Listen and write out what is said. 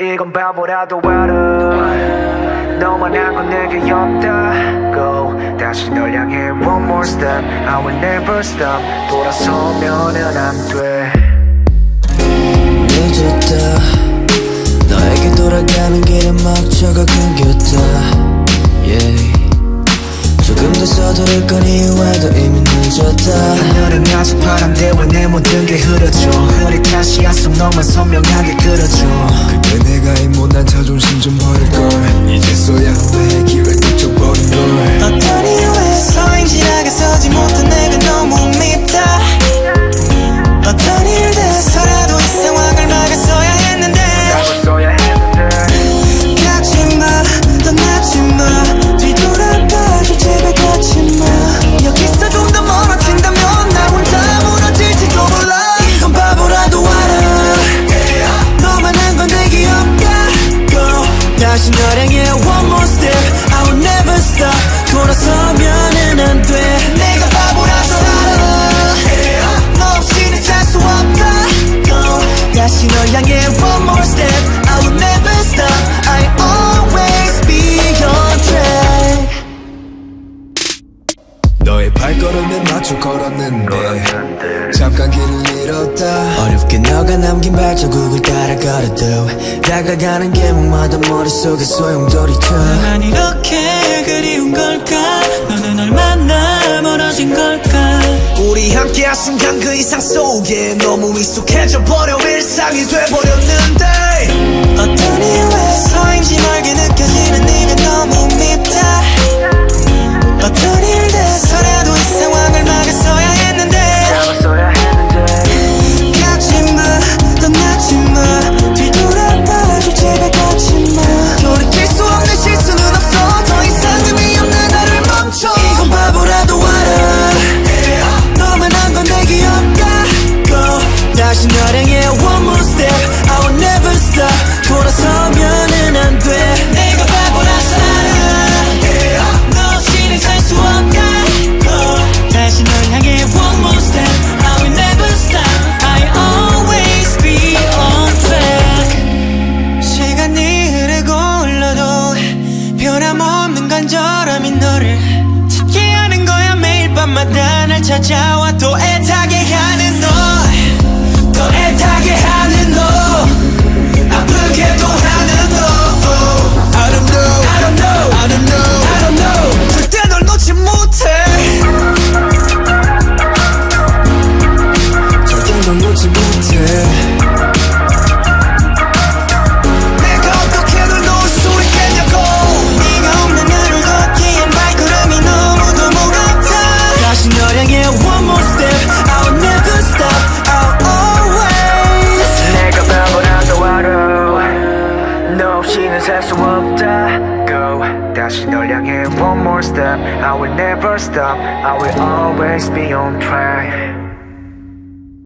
이건 바보라도 알아 너만 한건 내게 없다 Go 다시 널 향해 one more step. I will never stop. 돌아서면은 안돼. 서두를 건 이유에도 이미 늦었다. 하늘은 아직 파란데 왜 내 모든 게 흐려져. 우리 다시 약속 너만 선명하게 그려줘. 그때 내가 이 못난 자존심 좀 버릴걸. 텐데 잠깐 길을 잃었다. 어렵게 너가 남긴 발자국을 따라 걸어도 다가가는 계목마다 머릿속에 소용돌이쳐. 난 이렇게 그리운 걸까? 너는 얼마나 멀어진 걸까? 우리 함께한 순간 그 이상 속에 너무 익숙해져 버려. 일상이 돼버려. 바람이 너를 찾게 하는 거야. 매일 밤마다 날 찾아와 또 애타게 하는 너. one more step. I will never stop. I will always be on track.